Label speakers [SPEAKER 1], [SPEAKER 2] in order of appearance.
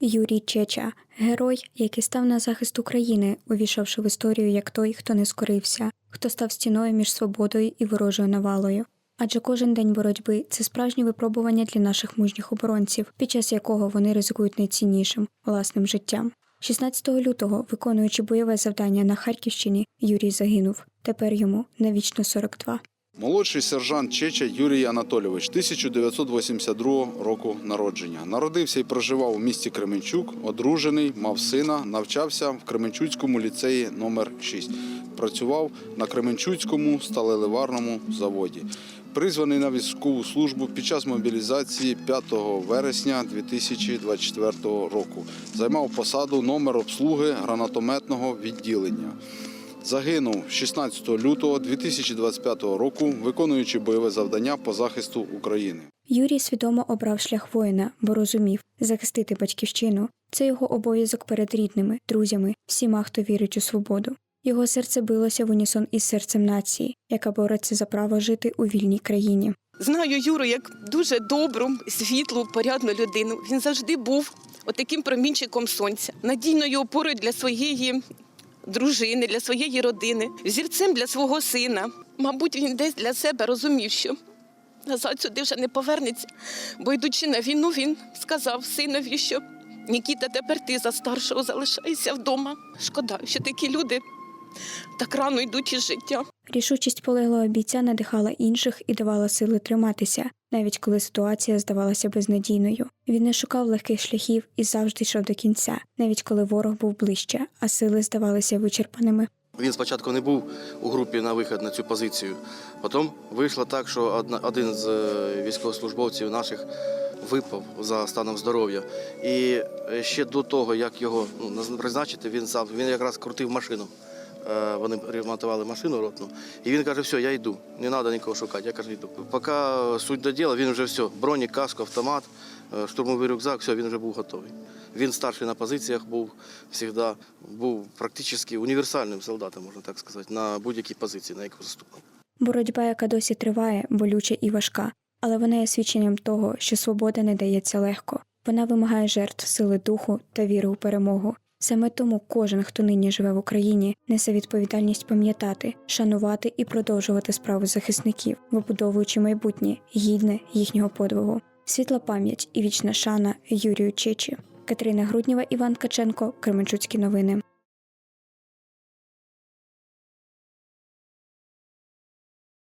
[SPEAKER 1] Юрій Чеча герой, який став на захист України, увійшовши в історію як той, хто не скорився, хто став стіною між свободою і ворожою навалою. Адже кожен день боротьби це справжнє випробування для наших мужніх оборонців, під час якого вони ризикують найціннішим власним життям. 16 лютого, виконуючи бойове завдання на Харківщині, Юрій загинув. Тепер йому навічно 42.
[SPEAKER 2] Молодший сержант Чеча Юрій Анатолійович, 1982 року народження. Народився і проживав у місті Кременчук, одружений, мав сина, навчався в Кременчуцькому ліцеї номер 6 Працював на Кременчуцькому сталеливарному заводі. Призваний на військову службу під час мобілізації 5 вересня 2024 року. Займав посаду номер обслуги гранатометного відділення. Загинув 16 лютого 2025 року, виконуючи бойове завдання по захисту України.
[SPEAKER 1] Юрій свідомо обрав шлях воїна, бо розумів, захистити батьківщину це його обов'язок перед рідними, друзями, всіма, хто вірить у свободу. Його серце билося в унісон із серцем нації, яка бореться за право жити у вільній країні.
[SPEAKER 3] Знаю Юру як дуже добру, світлу, порядну людину. Він завжди був отаким промінчиком сонця, надійною опорою для своєї дружини, для своєї родини, зірцем для свого сина. Мабуть, він десь для себе розумів, що назад сюди вже не повернеться. Бо йдучи на війну, він сказав синові, що Нікіта, тепер ти за старшого залишайся вдома. Шкода, що такі люди так рано йдуть із життя.
[SPEAKER 1] Рішучість полеглого бійця надихала інших і давала сили триматися, навіть коли ситуація здавалася безнадійною. Він не шукав легких шляхів і завжди йшов до кінця, навіть коли ворог був ближче, а сили здавалися вичерпаними.
[SPEAKER 4] Він спочатку не був у групі на вихід на цю позицію. Потім вийшло так, що один з е, військовослужбовців наших випав за станом здоров'я. І ще до того, як його ну, призначити, він сам він якраз крутив машину. Е, Вони ремонтували машину ротну. І він каже, все, я йду, не треба нікого шукати. Я кажу, йду. Поки суть до діла, він вже все, бронік, каско, автомат, е, штурмовий рюкзак, все, він вже був готовий. Він старший на позиціях був завжди, був практично універсальним солдатом, можна так сказати, на будь-якій позиції, на яку заступав.
[SPEAKER 1] Боротьба, яка досі триває, болюча і важка, але вона є свідченням того, що свобода не дається легко. Вона вимагає жертв сили духу та віри у перемогу. Саме тому кожен, хто нині живе в Україні, несе відповідальність пам'ятати, шанувати і продовжувати справу захисників, вибудовуючи майбутнє гідне їхнього подвигу. Світла пам'ять і вічна шана Юрію Чечі. Катерина Груднєва, Іван Каченко, Кременчуцькі новини.